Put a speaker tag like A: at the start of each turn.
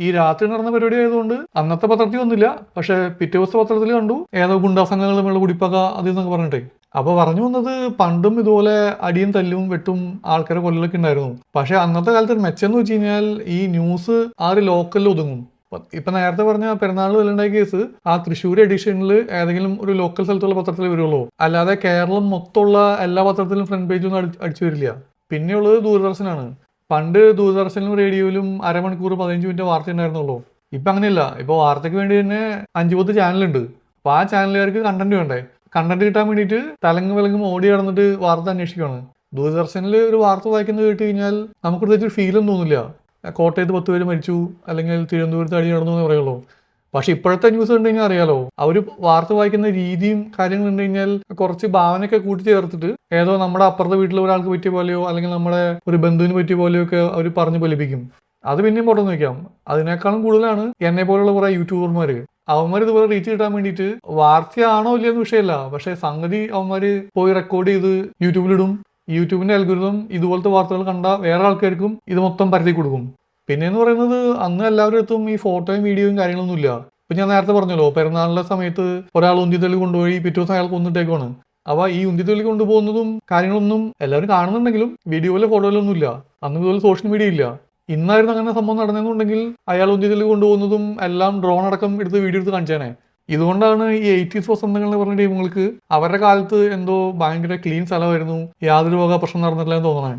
A: ഈ രാത്രി നടന്ന പരിപാടി ആയതുകൊണ്ട് അന്നത്തെ പത്രത്തിൽ വന്നില്ല. പക്ഷെ പിറ്റേ ദിവസത്തെ പത്രത്തിൽ കണ്ടു. ഏതോ ഗുണ്ടാസംഘങ്ങൾ തമ്മിലുള്ള കുടിപ്പക അത് എന്നൊക്കെ പറഞ്ഞിട്ടേ. അപ്പൊ പറഞ്ഞു വന്നത് പണ്ടും ഇതുപോലെ അടിയും തല്ലും വെട്ടും ആൾക്കാരെ കൊല്ലലൊക്കെ ഉണ്ടായിരുന്നു. പക്ഷെ അന്നത്തെ കാലത്ത് മെച്ചം എന്ന് വെച്ച് കഴിഞ്ഞാൽ ഈ ന്യൂസ് ആ ഒരു ലോക്കലിൽ ഒതുങ്ങും. ഇപ്പൊ- നേരത്തെ പറഞ്ഞ പെരുന്നാൾ വെല്ലുണ്ടായ കേസ് ആ തൃശ്ശൂർ എഡിഷനിൽ ഏതെങ്കിലും ഒരു ലോക്കൽ സ്ഥലത്തുള്ള പത്രത്തിൽ വരുള്ളൂ. അല്ലാതെ കേരളം മൊത്തമുള്ള എല്ലാ പത്രത്തിലും ഫ്രണ്ട് പേജൊന്നും അടി അടിച്ചു വരില്ല. പിന്നെയുള്ളത് ദൂരദർശനാണ്. പണ്ട് ദൂരദർശനിലും റേഡിയോയിലും അരമണിക്കൂർ പതിനഞ്ച് മിനിറ്റ് വാർത്ത ഉണ്ടായിരുന്നുള്ളൂ. ഇപ്പൊ അങ്ങനെയല്ല. ഇപ്പൊ വാർത്തയ്ക്ക് വേണ്ടി തന്നെ അഞ്ചു പത്ത് ചാനലുണ്ട്. അപ്പൊ ആ ചാനലുകാർക്ക് കണ്ടന്റ് വേണ്ടേ? കണ്ടന്റ് കിട്ടാൻ വേണ്ടിയിട്ട് തലങ്ങ് വിലങ്ങും ഓടി നടന്നിട്ട് വാർത്ത അന്വേഷിക്കുകയാണ്. ദൂരദർശനിൽ ഒരു വാർത്ത വായിക്കുന്നത് കേട്ട് കഴിഞ്ഞാൽ നമുക്ക് പ്രത്യേകിച്ച് ഫീലൊന്നും തോന്നില്ല. കോട്ടയത്ത് പത്ത് പേര് മരിച്ചു അല്ലെങ്കിൽ തിരുവനന്തപുരത്ത് അടി നടന്നു എന്ന് പറയുള്ളൂ. പക്ഷെ ഇപ്പോഴത്തെ ന്യൂസ് കണ്ടു കഴിഞ്ഞാൽ അറിയാലോ അവർ വാർത്ത വായിക്കുന്ന രീതിയും കാര്യങ്ങളും കണ്ടു കഴിഞ്ഞാൽ കുറച്ച് ഭാവനയൊക്കെ കൂട്ടി ചേർത്തിട്ട് ഏതോ നമ്മുടെ അപ്പുറത്തെ വീട്ടിലെ ഒരാൾക്ക് പറ്റിയ പോലെയോ അല്ലെങ്കിൽ നമ്മുടെ ഒരു ബന്ധുവിന് പറ്റിയ പോലെയോ ഒക്കെ അവർ പറഞ്ഞു പൊലിപ്പിക്കും അത് പിന്നെയും പുറത്തു നോക്കാം അതിനേക്കാളും കൂടുതലാണ് എന്നെ പോലുള്ള കുറെ യൂട്യൂബർമാർ അവന്മാർ ഇതുപോലെ റീച്ച് കിട്ടാൻ വേണ്ടിയിട്ട് വാർത്തയാണോ ഇല്ലയെന്ന് വിഷയമല്ല. പക്ഷെ സംഗതി അവന്മാര് പോയി റെക്കോർഡ് ചെയ്ത് യൂട്യൂബിലിടും യൂട്യൂബിന്റെ അൽഗുരുതം ഇതുപോലത്തെ വാർത്തകൾ കണ്ട വേറെ ആൾക്കാർക്കും ഇത് മൊത്തം പരത്തി കൊടുക്കും. പിന്നെ എന്ന് പറയുന്നത് അന്ന് എല്ലാവരുടെ അടുത്തും ഈ ഫോട്ടോയും വീഡിയോയും കാര്യങ്ങളൊന്നും ഇല്ല ഇപ്പൊ ഞാൻ നേരത്തെ പറഞ്ഞല്ലോ പെരുന്നാളിന്റെ സമയത്ത് ഒരാൾ ഉന്തിത്തള്ളി കൊണ്ടുപോയി പിറ്റേ ദിവസം അയാൾക്ക് കൊന്നിട്ടേക്കാണ് അവ ഈ ഉന്തിത്തള്ളി കൊണ്ടുപോകുന്നതും കാര്യങ്ങളൊന്നും എല്ലാവരും കാണുന്നുണ്ടെങ്കിലും വീഡിയോയിലെ ഫോട്ടോയിലൊന്നും ഇല്ല. അന്ന് ഇതുപോലെ സോഷ്യൽ മീഡിയ ഇല്ല. ഇന്നായിരുന്നു അങ്ങനെ സംഭവം നടന്നെന്നുണ്ടെങ്കിൽ അയാൾ ഉന്തിത്തള്ളി കൊണ്ടുപോകുന്നതും എല്ലാം ഡ്രോൺ അടക്കം എടുത്ത് വീഡിയോ എടുത്ത് കാണിച്ചേനെ. ഇതുകൊണ്ടാണ് ഈ എയ്റ്റീസ് വസന്തങ്ങൾ എന്ന് പറഞ്ഞ ടീമുകൾക്ക് അവരുടെ കാലത്ത് എന്തോ ഭയങ്കര ക്ലീൻ സ്ഥലമായിരുന്നു യാതൊരു വക പ്രശ്നം നടന്നിട്ടില്ല എന്ന് തോന്നണേ.